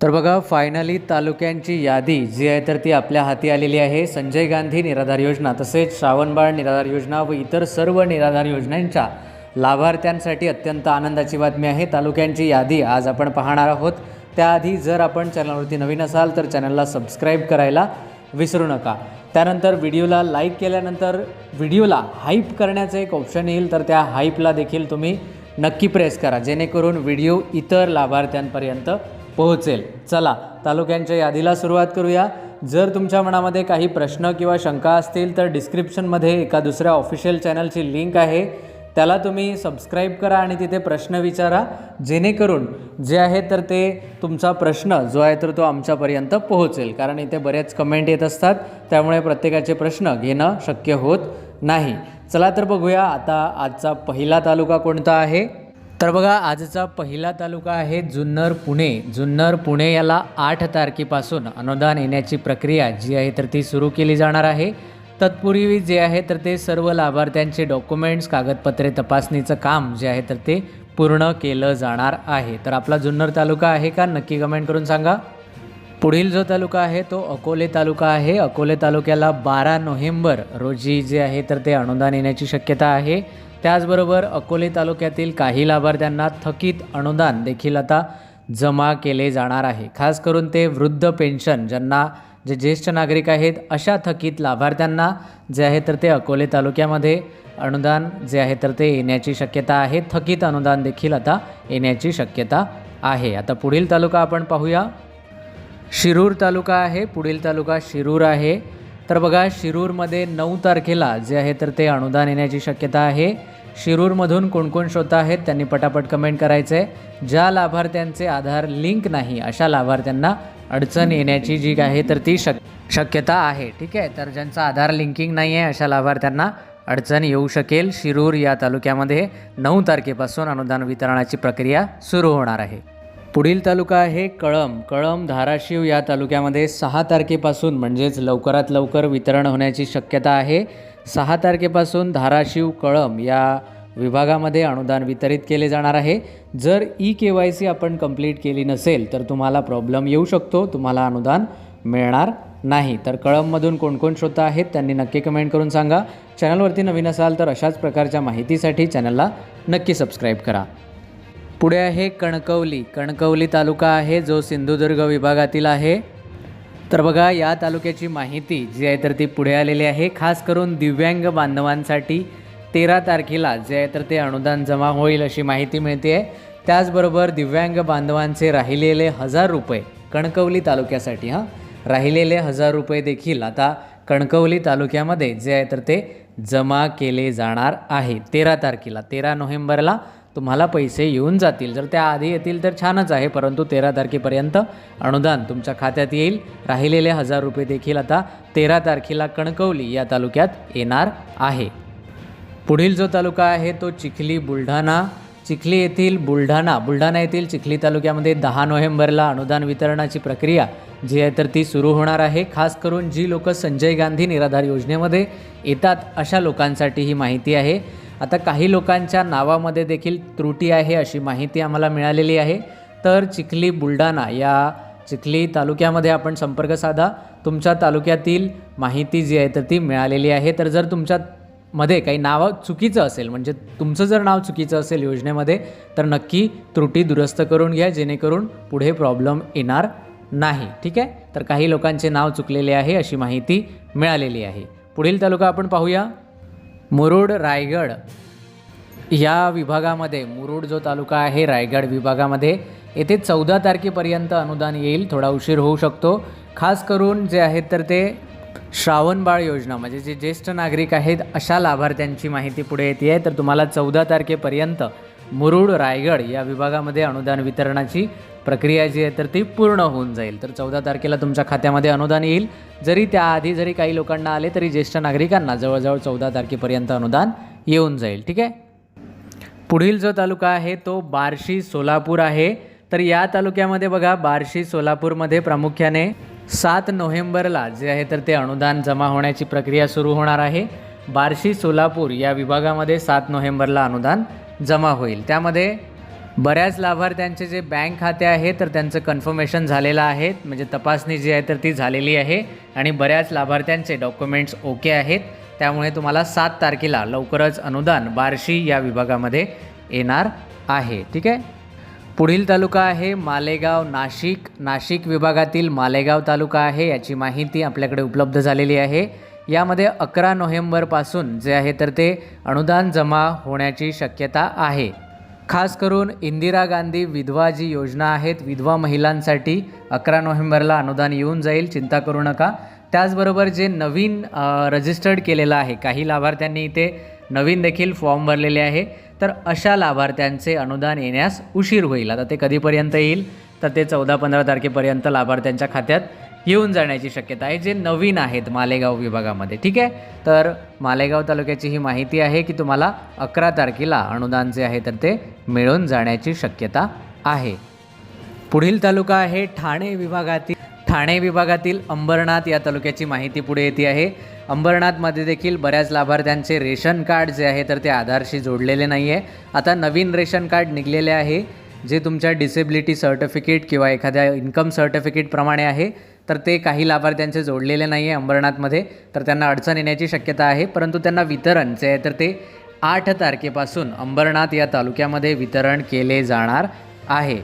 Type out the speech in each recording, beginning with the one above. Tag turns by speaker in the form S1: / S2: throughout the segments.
S1: तर बघा फायनली तालुक्यांची यादी जी आहे तर ती आपल्या हाती आलेली आहे. संजय गांधी निराधार योजना तसेच श्रावणबाळ निराधार योजना व इतर सर्व निराधार योजनांच्या लाभार्थ्यांसाठी अत्यंत आनंदाची बातमी आहे. तालुक्यांची यादी आज आपण पाहणार आहोत. त्याआधी जर आपण चॅनलवरती नवीन असाल तर चॅनलला सबस्क्राईब करायला विसरू नका. त्यानंतर व्हिडिओला लाईक केल्यानंतर व्हिडिओला हाईप करण्याचं एक ऑप्शन येईल तर त्या हाईपला देखील तुम्ही नक्की प्रेस करा. जेणेकरून व्हिडिओ इतर लाभार्थ्यांपर्यंत पोहोचेल. चला तालुक्यांच्या यादीला सुरुवात करूया. जर तुमच्या मनामध्ये काही प्रश्न किंवा शंका असतील तर डिस्क्रिप्शनमध्ये एका दुसऱ्या ऑफिशियल चॅनलची लिंक आहे. त्याला तुम्ही सबस्क्राईब करा आणि तिथे प्रश्न विचारा. जेणेकरून जे आहे तर ते तुमचा प्रश्न जो आहे तर तो आमच्यापर्यंत पोहोचेल. कारण इथे बरेच कमेंट येत असतात. त्यामुळे प्रत्येकाचे प्रश्न घेणं शक्य होत नाही. चला तर बघूया. आता आजचा पहिला तालुका कोणता आहे? तर बघा आजचा पहिला तालुका आहे जुन्नर पुणे. जुन्नर पुणे याला आठ तारखेपासून अनुदान येण्याची प्रक्रिया जी आहे तर ती सुरू केली जाणार आहे. तत्पूर्वी जे आहे तर ते सर्व लाभार्थ्यांचे डॉक्युमेंट्स कागदपत्रे तपासणीचं काम जे आहे तर ते पूर्ण केलं जाणार आहे. तर आपला जुन्नर तालुका आहे का? नक्की कमेंट करून सांगा. पुढील जो तालुका आहे तो अकोले तालुका आहे. अकोले तालुक्याला बारा नोव्हेंबर रोजी जे आहे तर ते अनुदान येण्याची शक्यता आहे. त्याचबरोबर अकोले तालुक्यातील काही लाभार्थ्यांना थकीत अनुदान देखील आता जमा केले जाणार आहे. खास करून ते वृद्ध पेन्शन ज्यांना जे ज्येष्ठ नागरिक आहेत अशा थकीत लाभार्थ्यांना जे आहे तर ते अकोले तालुक्यामध्ये अनुदान जे आहे तर ते येण्याची शक्यता आहे. थकीत अनुदान देखील आता येण्याची शक्यता आहे. आता पुढील तालुका आपण पाहूया. शिरूर तालुका आहे. पुढील तालुका शिरूर आहे. तर बघा शिरूरमध्ये नऊ तारखेला जे आहे तर ते अनुदान येण्याची शक्यता आहे. शिरूरमधून कोणकोण श्रोता आहेत त्यांनी पटापट कमेंट करायचं आहे ज्या लाभार्थ्यांचे आधार लिंक नाही अशा लाभार्थ्यांना अडचण येण्याची जी आहे तर ती शक शक्यता आहे. ठीक आहे? तर ज्यांचं आधार लिंकिंग नाही आहे अशा लाभार्थ्यांना अडचण येऊ शकेल. शिरूर या तालुक्यामध्ये नऊ तारखेपासून अनुदान वितरणाची प्रक्रिया सुरू होणार आहे. पुढील तालुका आहे कळम कळम धाराशिव या तालुक्यामध्ये सहा तारखेपासून म्हणजेच लवकरात लवकर वितरण होण्याची शक्यता आहे. सहा तारखेपासून धाराशिव कळम या विभागामध्ये अनुदान वितरित केले जाणार आहे. जर ई के वाय सी आपण कंप्लीट केली नसेल तर तुम्हाला प्रॉब्लेम येऊ शकतो. तुम्हाला अनुदान मिळणार नाही. तर कळममधून कोणकोण श्रोता आहेत त्यांनी नक्की कमेंट करून सांगा. चॅनलवरती नवीन असाल तर अशाच प्रकारच्या माहितीसाठी चॅनलला नक्की सबस्क्राईब करा. पुढे आहे कणकवली. कणकवली तालुका आहे जो सिंधुदुर्ग विभागातील आहे. तर बघा या तालुक्याची माहिती जी आहे तर ती पुढे आलेली आहे. खास करून दिव्यांग बांधवांसाठी तेरा तारखेला जे आहे तर ते अनुदान जमा होईल अशी माहिती मिळते. आहे त्याचबरोबर दिव्यांग बांधवांचे राहिलेले हजार रुपये कणकवली तालुक्यासाठी हां. राहिलेले हजार रुपये देखील आता कणकवली तालुक्यामध्ये जे आहे तर ते जमा केले जाणार आहे. तेरा तारखेला तेरा नोव्हेंबरला तुम्हाला पैसे येऊन जातील. जर त्या आधी येतील तर छानच आहे परंतु तेरा तारखेपर्यंत अनुदान तुमच्या खात्यात येईल. राहिलेले हजार रुपये देखील आता तेरा तारखेला कणकवली या तालुक्यात येणार आहे. पुढील जो तालुका आहे तो चिखली बुलढाणा. चिखली येथील बुलढाणा बुलढाणा येथील चिखली तालुक्यामध्ये दहा नोव्हेंबरला अनुदान वितरणाची प्रक्रिया जी आहे तर ती सुरू होणार आहे. खास करून जी लोक संजय गांधी निराधार योजनेमध्ये येतात अशा लोकांसाठी ही माहिती आहे. आता काही लोकांच्या नावामध्ये देखील त्रुटी आहे अशी माहिती आम्हाला मिळालेली आहे. तर चिखली बुलढाणा या चिखली तालुक्यामध्ये आपण संपर्क साधा. तुमच्या तालुक्यातील माहिती जी आहे तर ती मिळालेली आहे. तर जर तुमच्या मध्ये काही नावं चुकीचं असेल म्हणजे तुमचं जर नाव चुकीचं असेल योजनेमध्ये तर नक्की त्रुटी दुरुस्त करून घ्या जेणेकरून पुढे प्रॉब्लेम येणार नाही. ठीक आहे? तर काही लोकांचे नाव चुकलेले आहे अशी माहिती मिळालेली आहे. पुढील तालुका आपण पाहूया. मुरुड रायगड. या विभागामध्ये मुरुड जो तालुका आहे रायगड विभागामध्ये येथे चौदा तारखेपर्यंत अनुदान येईल थोडा उशीर होऊ शकतो. खास करून जे आहेत तर ते श्रावणबाळ योजना म्हणजे जे ज्येष्ठ नागरिक आहेत अशा लाभार्थ्यांची माहिती पुढे येते आहे तर तुम्हाला चौदा तारखेपर्यंत मुरुड रायगड या विभागामध्ये अनुदान वितरणाची प्रक्रिया जी आहे तर ती पूर्ण होऊन जाईल. तर चौदा तारखेला तुमच्या खात्यामध्ये अनुदान येईल. जरी त्याआधी जरी काही लोकांना आले तरी ज्येष्ठ नागरिकांना जवळजवळ चौदा तारखेपर्यंत अनुदान येऊन जाईल. ठीक आहे? पुढील जो तालुका आहे तो बार्शी सोलापूर आहे. तर या तालुक्यामध्ये बघा बार्शी सोलापूरमध्ये प्रामुख्याने सात नोव्हेंबरला जे आहे तर ते अनुदान जमा होण्याची प्रक्रिया सुरू होणार आहे. बार्शी सोलापूर या विभागामध्ये सात नोव्हेंबरला अनुदान जमा होईल. त्यामध्ये बऱ्याच लाभार्थ्यांचे जे बँक खाते आहे तर त्यांचं कन्फर्मेशन झालेलं आहे. म्हणजे तपासणी जी आहे तर ती झालेली आहे. आणि बऱ्याच लाभार्थ्यांचे डॉक्युमेंट्स ओके आहेत. त्यामुळे तुम्हाला सात तारखेला लवकरच अनुदान बार्शी या विभागामध्ये येणार आहे. ठीक आहे? पुढील तालुका आहे मालेगाव नाशिक. नाशिक विभागातील मालेगाव तालुका आहे याची माहिती आपल्याकडे उपलब्ध झालेली आहे. यामध्ये अकरा नोव्हेंबरपासून जे आहे तर ते अनुदान जमा होण्याची शक्यता आहे. खास करून इंदिरा गांधी विधवा जी योजना आहेत विधवा महिलांसाठी अकरा नोव्हेंबरला अनुदान येऊन जाईल चिंता करू नका. त्याचबरोबर जे नवीन रजिस्टर्ड केलेलं आहे काही लाभार्थ्यांनी इथे नवीन देखील फॉर्म भरलेले आहे. तर अशा लाभार्थ्यांचे अनुदान येण्यास उशीर होईल. आता ते कधीपर्यंत येईल? तर ते चौदा पंधरा तारखेपर्यंत लाभार्थ्यांच्या खात्यात येऊन जाण्याची शक्यता आहे जे नवीन आहेत मालेगाव विभागामध्ये ठीक आहे? तर मालेगाव तालुक्याची ही माहिती आहे की तुम्हाला अकरा तारखेला अनुदान जे आहे तर ते मिळून जाण्याची शक्यता आहे. पुढील तालुका आहे ठाणे विभागातील ठाणे विभागातील अंबरनाथ या तालुक्याची माहिती पुढे येते आहे. अंबरनाथमध्ये देखील बऱ्याच लाभार्थ्यांचे रेशन कार्ड जे आहे तर ते आधारशी जोडलेले नाही आहे आता नवीन रेशन कार्ड निघलेले आहे जे तुमच्या डिसेबिलिटी सर्टिफिकेट किंवा एखाद्या इन्कम सर्टिफिकेटप्रमाणे आहे. तर ते काही लाभार्थ्यांचे जोडलेले नाही आहे अंबरनाथमध्ये. तर त्यांना अडचण येण्याची शक्यता आहे परंतु त्यांना वितरण जे आहे तर ते आठ तारखेपासून अंबरनाथ या तालुक्यामध्ये वितरण केले जाणार आहे.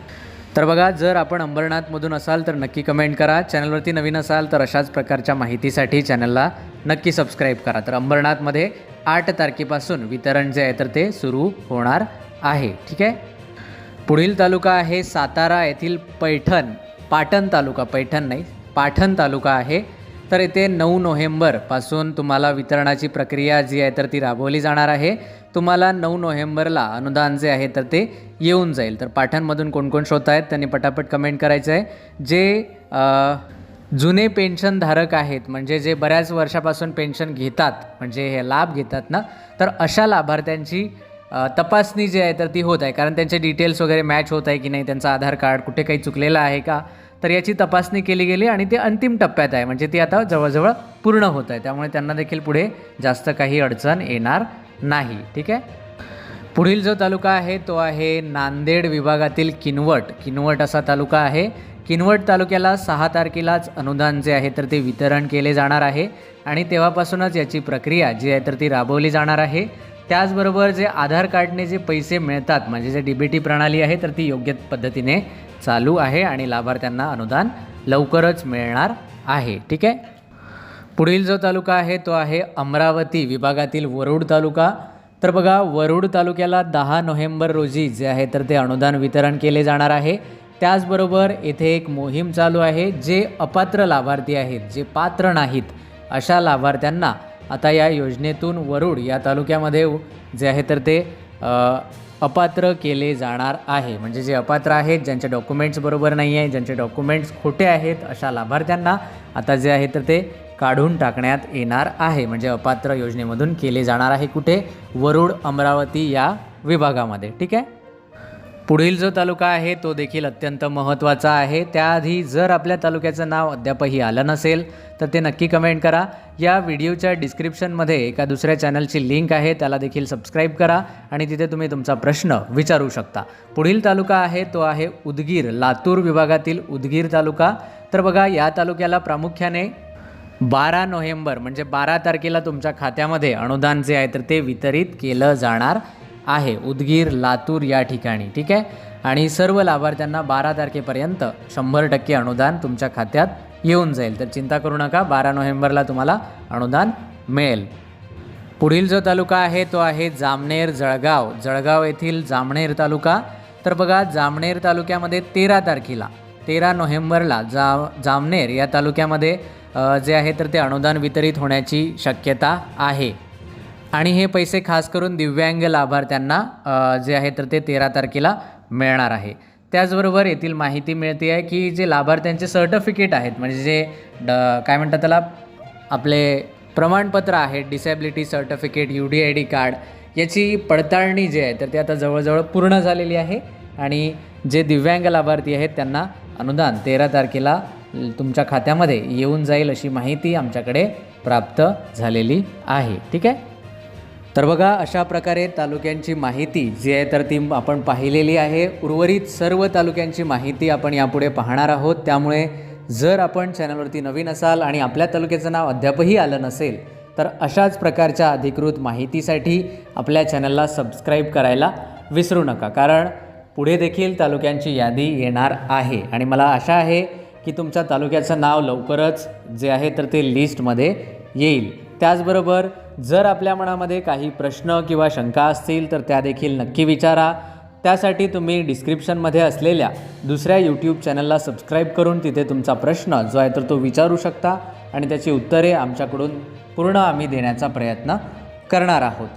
S1: तर बघा जर आपण अंबरनाथमधून असाल तर नक्की कमेंट करा. चॅनलवरती नवीन असाल तर अशाच प्रकारच्या माहितीसाठी चॅनलला नक्की सबस्क्राईब करा. तर अंबरनाथमध्ये आठ तारखेपासून वितरण जे आहे तर ते सुरू होणार आहे. ठीक आहे? पुढील तालुका आहे सातारा येथील पैठण पाटण तालुका. पैठण नाही पाठण तालुका आहे. तर येथे नऊ नोव्हेंबरपासून तुम्हाला वितरणाची प्रक्रिया जी आहे तर ती राबवली जाणार आहे. तुम्हाला नऊ नोव्हेंबरला अनुदान जे आहे तर ते येऊन जाईल. तर पाठणमधून कोणकोण कोण आहेत त्यांनी पटापट कमेंट करायचं आहे. जे जुने पेन्शनधारक आहेत म्हणजे जे बऱ्याच वर्षापासून पेन्शन घेतात म्हणजे हे लाभ घेतात ना तर अशा लाभार्थ्यांची तपासणी जी आहे तर ती होत आहे. कारण त्यांचे डिटेल्स वगैरे मॅच होत आहे की नाही त्यांचं आधार कार्ड कुठे काही चुकलेलं आहे का? तर याची तपासणी केली गेली आणि ते अंतिम टप्प्यात आहे. म्हणजे ती आता जवळजवळ पूर्ण होत आहे. त्यामुळे त्यांना देखील पुढे जास्त काही अडचण येणार नाही. ठीक आहे? पुढील जो तालुका आहे तो आहे नांदेड विभागातील किनवट. किनवट असा तालुका आहे. किनवट तालुक्याला सहा तारखेलाच अनुदान जे आहे तर ते वितरण केले जाणार आहे. आणि तेव्हापासूनच याची प्रक्रिया जी आहे तर ती राबवली जाणार आहे. त्याचबरोबर जे आधार कार्डने जे पैसे मिळतात म्हणजे जे डी बी टी प्रणाली आहे तर ती योग्य पद्धतीने चालू आहे आणि लाभार्थ्यांना अनुदान लवकरच मिळणार आहे. ठीक आहे? पुढील जो तालुका आहे तो आहे अमरावती विभागातील वरुड तालुका. तर बघा वरुड तालुक्याला दहा नोव्हेंबर रोजी जे आहे तर ते अनुदान वितरण केले जाणार आहे. त्याचबरोबर येथे एक मोहीम चालू आहे जे अपात्र लाभार्थी आहेत जे पात्र नाहीत अशा लाभार्थ्यांना आता या योजनेतून वरुड या तालुक्यामध्ये जे आहे तर ते अपात्र केले जाणार आहे. म्हणजे जे अपात्र आहेत ज्यांचे डॉक्युमेंट्स बरोबर नाही आहे ज्यांचे डॉक्युमेंट्स खोटे आहेत अशा लाभार्थ्यांना आता जे आहे तर ते काढून टाकण्यात येणार आहे. म्हणजे अपात्र योजनेमधून केले जाणार आहे कुठे? वरुड अमरावती या विभागामध्ये. ठीक आहे? पुढील जो तालुका आहे तो देखील अत्यंत महत्त्वाचा आहे. त्याआधी जर आपल्या तालुक्याचं नाव अद्यापही आलं नसेल तर ते नक्की कमेंट करा. या व्हिडिओच्या डिस्क्रिप्शनमध्ये एका दुसऱ्या चॅनलची लिंक आहे त्याला देखील सबस्क्राईब करा आणि तिथे तुम्ही तुमचा प्रश्न विचारू शकता. पुढील तालुका आहे तो आहे उदगीर लातूर विभागातील उदगीर तालुका. तर बघा या तालुक्याला प्रामुख्याने बारा नोव्हेंबर म्हणजे बारा तारखेला तुमच्या खात्यामध्ये अनुदान जे आहे तर ते वितरित केलं जाणार. आहे. उदगीर लातूर या ठिकाणी ठीक आहे? आणि सर्व लाभार्थ्यांना बारा तारखेपर्यंत शंभर टक्के अनुदान तुमच्या खात्यात येऊन जाईल. तर चिंता करू नका बारा नोव्हेंबरला तुम्हाला अनुदान मिळेल. पुढील जो तालुका आहे तो आहे जामनेर जळगाव. जळगाव येथील जामनेर तालुका. तर बघा जामनेर तालुक्यामध्ये तेरा तारखेला तेरा नोव्हेंबरला जा जामनेर या तालुक्यामध्ये जे आहे तर ते अनुदान वितरित होण्याची शक्यता आहे. आणि हे पैसे खास करून दिव्यांग लाभार्थ्यांना जे आहे तर ते तेरा तारखेला मिळणार आहे. त्याचबरोबर येथील माहिती मिळते आहे की जे लाभार्थ्यांचे सर्टिफिकेट आहेत म्हणजे जे ड काय म्हणतात त्याला आपले प्रमाणपत्र आहेत disability certificate U D I D card याची पडताळणी जी आहे तर ती आता जवळजवळ पूर्ण झालेली आहे. आणि जे दिव्यांग लाभार्थी आहेत त्यांना अनुदान तेरा तारखेला तुमच्या खात्यामध्ये येऊन जाईल अशी माहिती आमच्याकडे प्राप्त झालेली आहे. ठीक आहे? तर बघा अशा प्रकारे तालुक्यांची माहिती जी आहे तर ती आपण पाहिलेली आहे. उर्वरित सर्व तालुक्यांची माहिती आपण यापुढे पाहणार आहोत. त्यामुळे जर आपण चॅनलवरती नवीन असाल आणि आपल्या तालुक्याचं नाव अद्यापही आलं नसेल तर अशाच प्रकारच्या अधिकृत माहितीसाठी आपल्या चॅनलला सबस्क्राईब करायला विसरू नका. कारण पुढे देखील तालुक्यांची यादी येणार आहे. आणि मला आशा आहे की तुमच्या तालुक्याचं नाव लवकरच जे आहे तर ते लिस्टमध्ये येईल. त्याचबरोबर जर आपल्या मनामध्ये काही प्रश्न किंवा शंका असतील तर त्या देखील नक्की विचारा. त्यासाठी तुम्ही डिस्क्रिप्शनमध्ये असलेल्या दुसऱ्या यूट्यूब चॅनलला सबस्क्राईब करून तिथे तुमचा प्रश्न जो आहे तर तो विचारू शकता आणि त्याची उत्तरे आमच्याकडून पूर्ण आम्ही देण्याचा प्रयत्न करणार आहोत.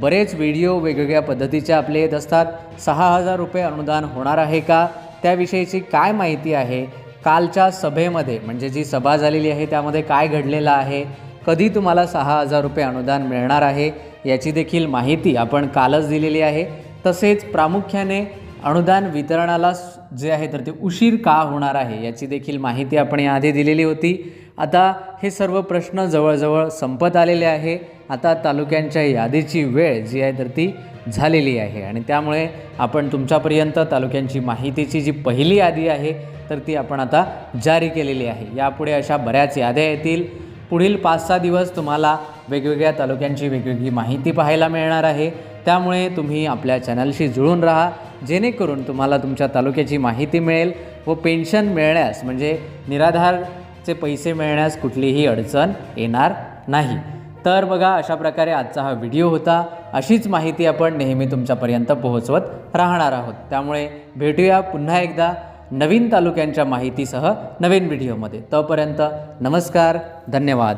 S1: बरेच व्हिडिओ वेगवेगळ्या पद्धतीचे आपले येत असतात. सहा हजार रुपये अनुदान होणार आहे का? त्याविषयीची काय माहिती आहे? कालच्या सभेमध्ये म्हणजे जी सभा झालेली आहे त्यामध्ये काय घडलेलं आहे? कधी तुम्हाला सहा हजार रुपये अनुदान मिळणार आहे याची देखील माहिती आपण कालच दिलेली आहे. तसेच प्रामुख्याने अनुदान वितरणाला जे आहे तर ते उशीर का होणार आहे याची देखील माहिती आपण याआधी दिलेली होती. आता हे सर्व प्रश्न जवळजवळ संपत आलेले आहे. आता तालुक्यांच्या यादीची वेळ जी आहे तर ती झालेली आहे आणि त्यामुळे आपण तुमच्यापर्यंत तालुक्यांची माहितीची जी पहिली यादी आहे तर ती आपण आता जारी केलेली आहे. यापुढे अशा बऱ्याच याद्या येतील. पुढील पाच सहा दिवस तुम्हाला वेगवेगळ्या तालुक्यांची वेगवेगळी माहिती पाहायला मिळणार आहे. त्यामुळे तुम्ही आपल्या चॅनलशी जुळून राहा. जेणेकरून तुम्हाला तुमच्या तालुक्याची माहिती मिळेल व पेन्शन मिळण्यास म्हणजे निराधारचे पैसे मिळण्यास कुठलीही अडचण येणार नाही. तर बघा अशा प्रकारे आजचा हा व्हिडिओ होता. अशीच माहिती आपण नेहमी तुमच्यापर्यंत पोहोचवत राहणार आहोत. त्यामुळे भेटूया पुन्हा एकदा. नवीन तालुक्यांच्या माहितीसह नवीन व्हिडिओमध्ये. तोपर्यंत नमस्कार धन्यवाद.